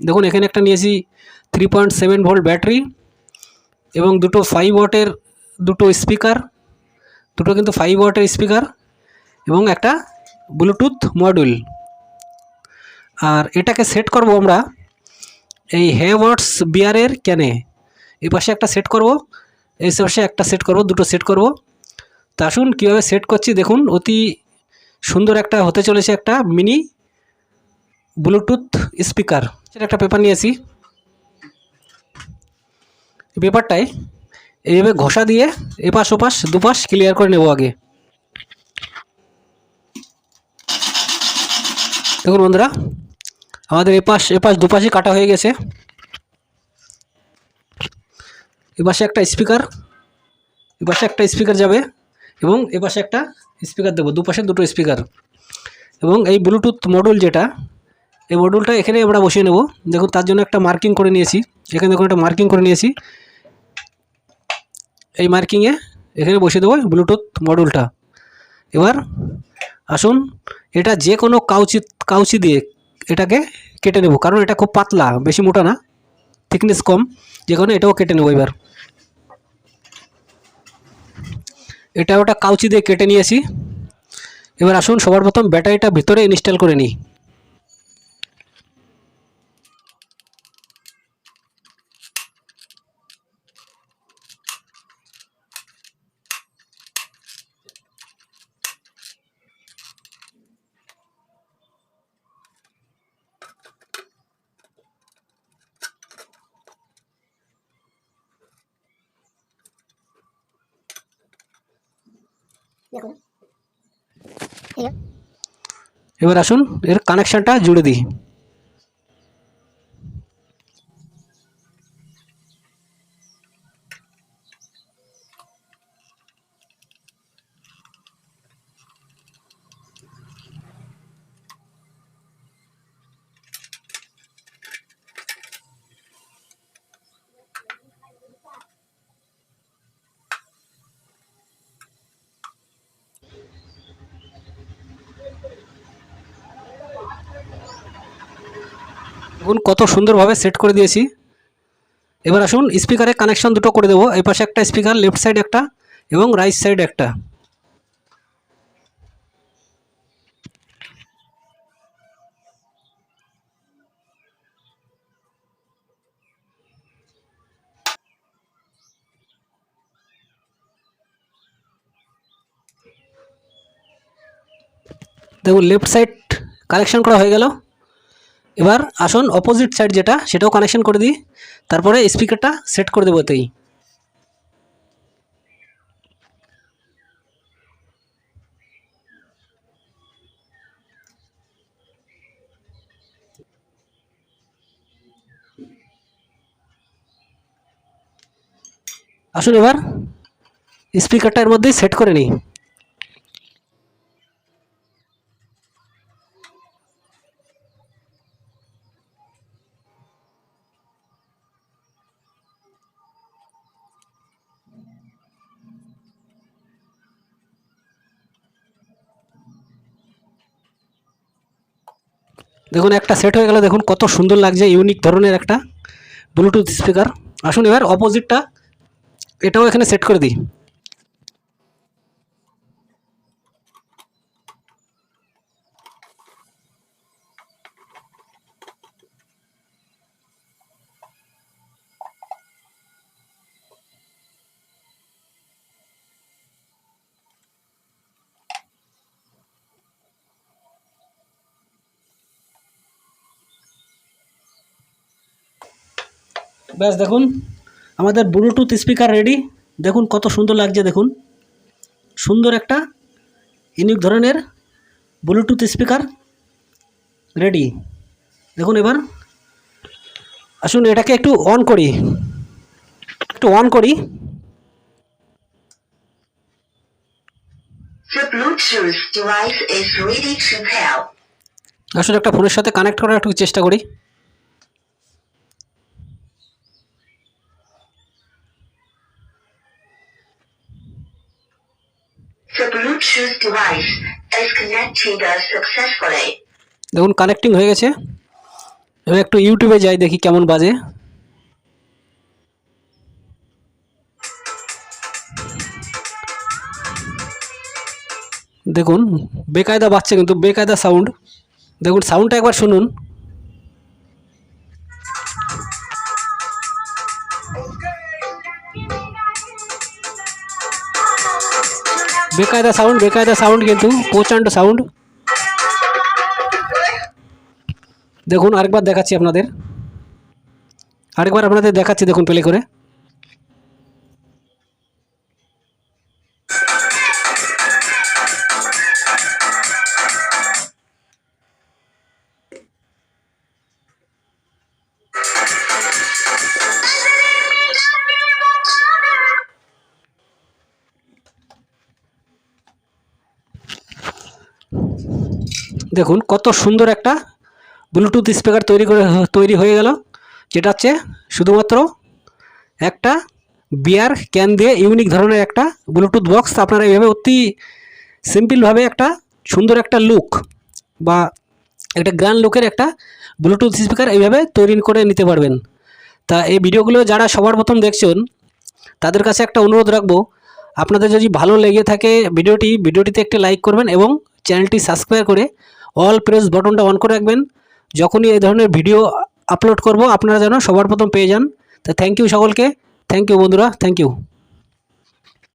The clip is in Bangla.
দেখুন, এখানে একটা নিয়েছি three point seven volt battery এবং দুটো ফাইভ ওয়াটের দুটো স্পিকার দুটো কিন্তু ফাইভ ওয়াটের স্পিকার এবং একটা ব্লুটুথ মডিউল আর এটাকে সেট করব আমরা এই হ্যাওয়ার্ডস বিয়ারের ক্যানে এই পাশে একটা সেট করব, এই পাশে একটা সেট করব, দুটো সেট করব। তা আসুন কীভাবে সেট করছি দেখুন, অতি সুন্দর একটা হতে চলেছে একটা মিনি ব্লুটুথ স্পিকার সেটা একটা পেপার নিয়েছি। এই পেপারটায় এইভাবে ঘষা দিয়ে এপাশ ওপাশ, দুপাশ ক্লিয়ার করে নেব আগে। দেখুন বন্ধুরা, আমাদের এপাশ এপাশ দুপাশই কাটা হয়ে গেছে। এপাশে একটা স্পিকার এপাশে একটা স্পিকার যাবে এবং এপাশে একটা স্পিকার দেবো, দুপাশে দুটো স্পিকার এবং এই ব্লুটুথ মডুল যেটা এই মডুলটা এখানে আমরা বসিয়ে নেব। দেখুন, তার জন্য একটা মার্কিং করে নিয়েছি। এখানে দেখুন, একটা মার্কিং করে নিয়েছি। এই মার্কিংয়ে এখানে বসিয়ে দেবো ব্লুটুথ মডুলটা এবার আসুন, এটা যে কোনো কাউচি কাউচি দিয়ে এটাকে কেটে নেব। কারণ এটা খুব পাতলা, বেশি মোটা না। থিকনেস কম। যে কারণে এটাও কেটে নেব এবার। এটা ওটা কাউচি দিয়ে কেটে নিয়েছি। এবার আসুন, সবার প্রথম ব্যাটারিটা ভিতরে ইনস্টল করে নিই। এবার আসুন এর কানেকশানটা জুড়ে দিই। দেখুন, কত সুন্দরভাবে সেট করে দিয়েছি। এবার আসুন স্পিকারে কানেকশন দুটো করে দেবো। এই পাশে একটা স্পিকার লেফট সাইড একটা এবং রাইট সাইড একটা। দেখুন লেফট সাইড কানেকশন করা হয়ে গেল। এবার আসুন অপোজিট সাইড যেটা, সেটাও কানেকশন করে দিই। তারপরে স্পিকারটা সেট করে দেবো এতেই। আসুন এবার স্পিকারটা এর মধ্যেই সেট করে নিই। দেখুন, একটা সেট হয়ে গেল। দেখুন, কত সুন্দর লাগছে ইউনিক ধরনের একটা ব্লুটুথ স্পিকার আসুন এবার অপোজিটটা এটাও এখানে সেট করে দিই। ব্যাস দেখুন আমাদের ব্লুটুথ স্পিকার রেডি দেখুন কত সুন্দর লাগছে দেখুন। সুন্দর একটা ইউনিক ধরনের ব্লুটুথ স্পিকার রেডি দেখুন এবার আসুন এটাকে একটু অন করি। একটু অন করি. আসুন একটা ফোনের সাথে কানেক্ট করার একটু চেষ্টা করি। দেখুন কানেক্টিং হয়ে গেছে। এবার একটু ইউটিউবে যাই, দেখি কেমন বাজে। দেখুন, বেকায়দা বাজছে কিন্তু, বেকায়দা সাউন্ড দেখুন সাউন্ডটা একবার শুনুন। বেকায়দা সাউন্ড বেকায়দা সাউন্ড কিন্তু প্রচণ্ড সাউন্ড দেখুন, আরেকবার দেখাচ্ছি আপনাদের। আরেকবার আপনাদের দেখাচ্ছি, দেখুন প্লে করে। দেখুন, কত সুন্দর একটা ব্লুটুথ স্পিকার তৈরি করে, তৈরি হয়ে গেল, যেটা হচ্ছে শুধুমাত্র একটা বিয়ার ক্যান দিয়ে ইউনিক ধরনের একটা ব্লুটুথ বক্স আপনারা এইভাবে অতি সিম্পলভাবে একটা সুন্দর একটা লুক বা একটা গ্র্যান্ড লুকের একটা ব্লুটুথ স্পিকার এইভাবে তৈরি করে নিতে পারবেন। তা এই ভিডিওগুলো যারা সবার প্রথম দেখছেন, তাদের কাছে একটা অনুরোধ রাখব, আপনাদের যদি ভালো লেগে থাকে ভিডিওটি, ভিডিওটিতে একটি লাইক করবেন এবং চ্যানেলটি সাবস্ক্রাইব করে অল প্রেস বাটনটা অন করে রাখবেন। যখনই এই ধরনের ভিডিও আপলোড করব, আপনারা যেন সবার প্রথম পেয়ে যান। তা থ্যাংক ইউ সকলকে। থ্যাংক ইউ বন্ধুরা। Thank you